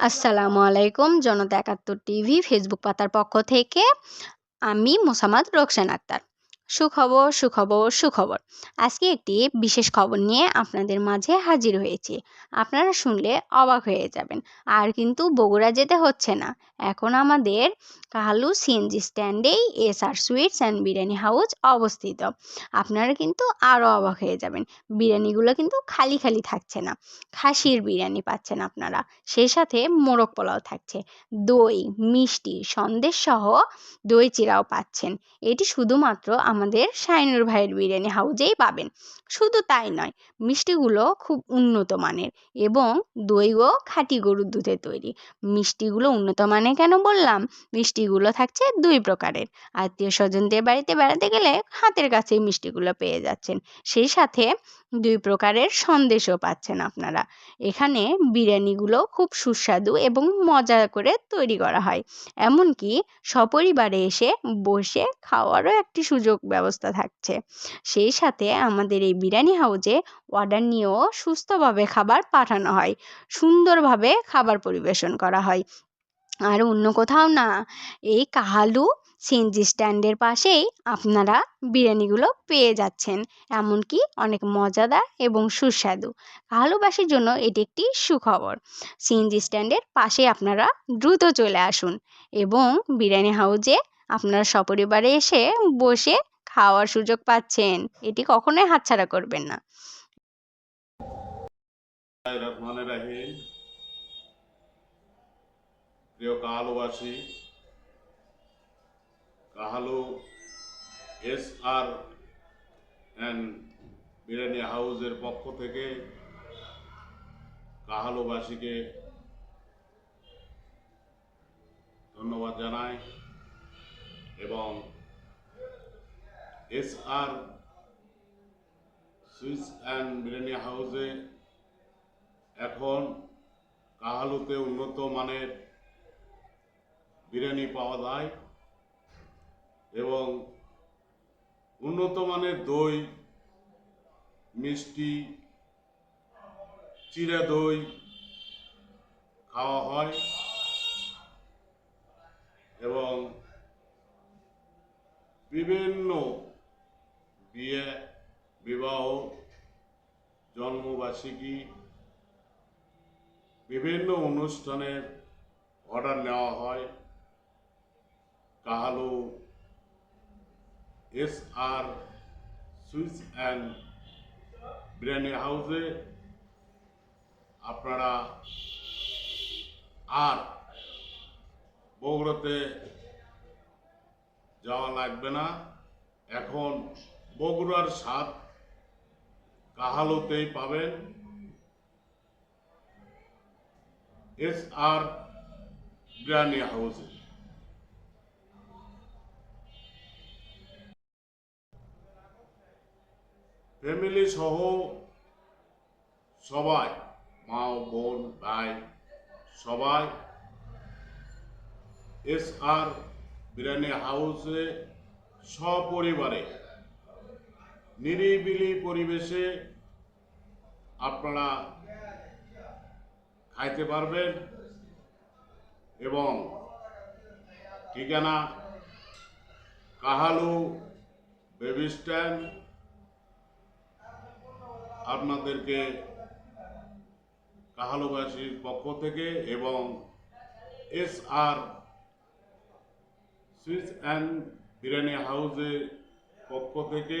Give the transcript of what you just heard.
আসসালামু আলাইকুম জনতা একাত্তর টিভি ফেসবুক পাতার পক্ষ থেকে আমি মোসামাদ রোকসান আক্তার। সুখবর সুখবর সুখবর। আজকে একটি বিশেষ খবর নিয়ে আপনাদের মাঝে হাজির হয়েছি। আপনারা শুনলে অবাক হয়ে যাবেন। আর কিন্তু বগুড়া যেতে হচ্ছে না। এখন আমাদের Kahalu CNG স্ট্যান্ডেই S R sweets and biryani house অবস্থিত। আপনারা কিন্তু আরও অবাক হয়ে যাবেন। বিরিয়ানিগুলো কিন্তু খালি খালি থাকছে না। খাসির বিরিয়ানি পাচ্ছেন আপনারা। সেই সাথে মোরগ পোলাও থাকছে। দই, মিষ্টি সন্দেশ সহ দই চিরাও পাচ্ছেন। এটি শুধুমাত্র আমাদের শাইনুর ভাইয়ের বিরিয়ানি হাউজেই পাবেন। শুধু তাই নয়, মিষ্টিগুলো খুব উন্নত মানের এবং দইও খাঁটি গরুর দুধে তৈরি। মিষ্টিগুলো উন্নত মানের কেন বললাম? মিষ্টিগুলো থাকছে দুই প্রকারের। আত্মীয় স্বজনদের বাড়িতে বেড়াতে গেলে হাতের কাছেই মিষ্টিগুলো পেয়ে যাচ্ছেন। সেই সাথে দুই প্রকারের সন্দেশও পাচ্ছেন আপনারা। এখানে বিরিয়ানিগুলো খুব সুস্বাদু এবং মজা করে তৈরি করা হয়। এমনকি সপরিবারে এসে বসে খাওয়ারও একটি সুযোগ ব্যবস্থা থাকছে। সেই সাথে আমাদের এই বিরিয়ানি হাউজে অর্ডার নিয়েও সুস্থভাবে খাবার পাঠানো হয়, সুন্দরভাবে খাবার পরিবেশন করা হয়। আর অন্য কোথাও না, এই কাহালু সিএনজি স্ট্যান্ডের পাশেই আপনারা বিরিয়ানিগুলো পেয়ে যাচ্ছেন। এমনকি অনেক মজাদার এবং সুস্বাদু। কাহালুবাসীর জন্য এটি একটি সুখবর। সিএনজি স্ট্যান্ডের পাশে আপনারা দ্রুত চলে আসুন এবং বিরিয়ানি হাউজে আপনারা সপরিবারে এসে বসে খাওয়ার সুযোগ পাচ্ছেন, এটি কখনোই হাতছাড়া করবেন না। প্রিয় কাহালুবাসী Kahalu S R and biryani হাউসের পক্ষ থেকে কাহালুবাসীকে ধন্যবাদ জানাই এবং এস আর সুইস অ্যান্ড বিরিয়ানি হাউসে এখন কাহালুতে উন্নত মানের বিরিয়ানি পাওয়া যায় এবং উন্নত মানের দই, মিষ্টি চিরা দই খাওয়া হয় এবং বিভিন্ন বিবাহ জন্মবার্ষিকী বিভিন্ন অনুষ্ঠানের অর্ডার নেওয়া হয়। কাহালু, এস আর সুইস অ্যান্ড বিরিয়ানি হাউসে আপনারা আর বগুড়াতে যাওয়া লাগবে না। এখন বগুড়ার স্বাদ কাহালুতেই পাবেন। এস আর বিরিয়ানি হাউসে ফ্যামিলি সহ সবাই, মা, বোন, ভাই, সবাই এস আর বিরিয়ানি হাউসে সপরিবারে নিরিবিলি পরিবেশে আপনারা খাইতে পারবেন এবং ঠিকানা কাহালু বেবি স্ট্যান্ড। আপনাদেরকে কাহালুবাসীর পক্ষ থেকে এবং এস আর সুইস অ্যান্ড বিরিয়ানি হাউসের পক্ষ থেকে